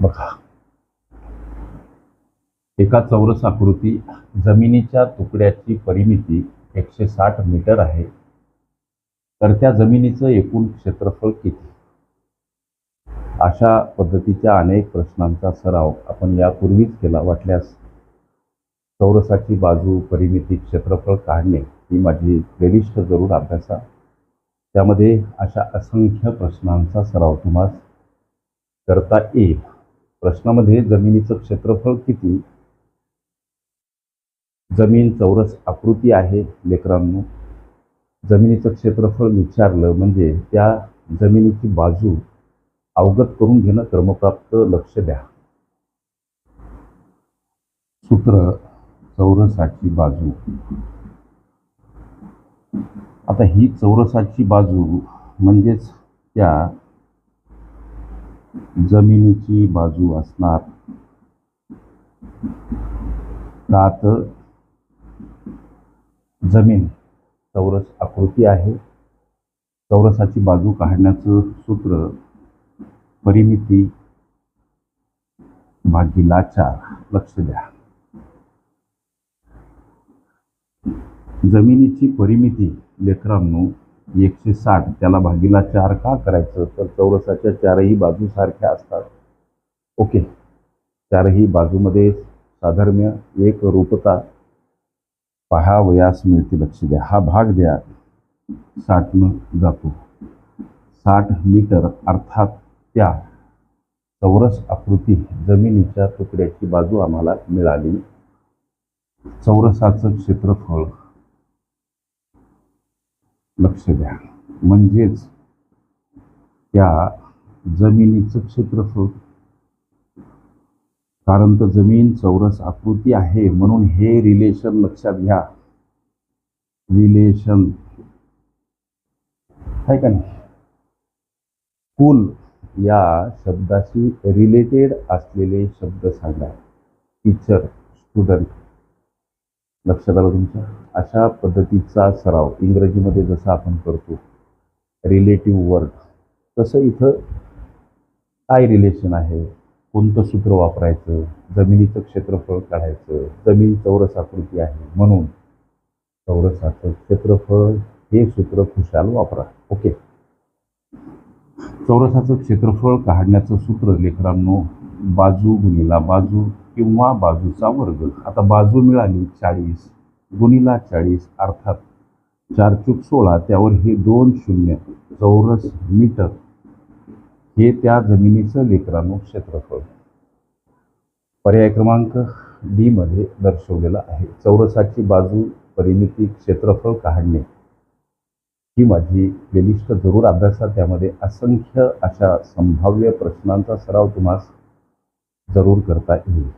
बघा. एका चौरस आकृती जमिनीच्या तुकड्याची परिमिती एकशे साठ मीटर आहे. तर त्या जमिनीचं एकूण क्षेत्रफळ किती? अशा पद्धतीच्या अनेक प्रश्नांचा सराव आपण यापूर्वीच केला वाटल्यास चौरसाची बाजू परिमिती क्षेत्रफळ काढणे ही माझी प्लेलिस्ट जरूर अभ्यासा. त्यामध्ये अशा असंख्य प्रश्नांचा सराव तुम्हाला करता येईल. प्रश्नामध्ये जमिनीचं क्षेत्रफळ किती? जमीन चौरस आकृती आहे लेकरांनो. जमिनीचं क्षेत्रफळ विचारलं म्हणजे त्या जमिनीची बाजू अवगत करून घेणं क्रमप्राप्त लक्ष द्या. सूत्र चौरसाची बाजू. आता ही चौरसाची बाजू म्हणजेच त्या जमिनीची बाजू असणार. का जमीन. चौरस आकृती आहे. चौरसाची बाजू काढण्याचं सूत्र परिमिती भागीला चार. लक्ष द्या. जमिनीची परिमिती लेकरांनो एकशे साठ त्याला भागीला चार का करायचं? तर चौरसाच्या चारही बाजू सारख्या असतात. ओके. चारही बाजूमध्ये साधर्म्य एक रूपता. पहावयास मिळते लक्ष द्या. हा भाग द्या. साठनं जातो. साठ मीटर अर्थात त्या चौरस आकृती जमिनीच्या तुकड्याची बाजू आम्हाला मिळाली. चौरसाचं क्षेत्रफळ लक्ष द्या. म्हणजेच त्या जमिनीचं क्षेत्रफळ. कारण तर जमीन चौरस आकृती आहे म्हणून हे रिलेशन लक्षात घ्या. रिलेशन आहे का नाही? कुल या शब्दाशी रिलेटेड असलेले शब्द सांगा. टीचर स्टुडंट लक्षात आलं तुमच्या अशा पद्धतीचा सराव इंग्रजीमध्ये जसं आपण करतो रिलेटिव्ह वर्ड तसं इथं काय रिलेशन आहे? कोणतं सूत्र वापरायचं? जमिनीचं क्षेत्रफळ काढायचं. जमीन चौरस आकृती आहे म्हणून चौरसाचं क्षेत्रफळ हे सूत्र खुशाल वापरा. ओके चौरसाचं क्षेत्रफळ काढण्याचं सूत्र लेकरांनो बाजू गुणीला बाजू किंवा बाजूचा वर्ग. आता बाजू मिळाली चाळीस गुणीला चाळीस अर्थात चार चूक सोळा त्यावर हे दोन शून्य चौरस मीटर हे त्या जमिनीचं लेकरांनो क्षेत्रफळ. पर्याय क्रमांक डी मध्ये दर्शवलेला आहे. चौरसाची बाजू परिमिती क्षेत्रफळ काढणे. ही माझी प्लेलिस्ट जरूर अभ्यासा त्यामध्ये असंख्य अशा संभाव्य प्रश्नांचा सराव तुम्हाला जरूर करता येईल.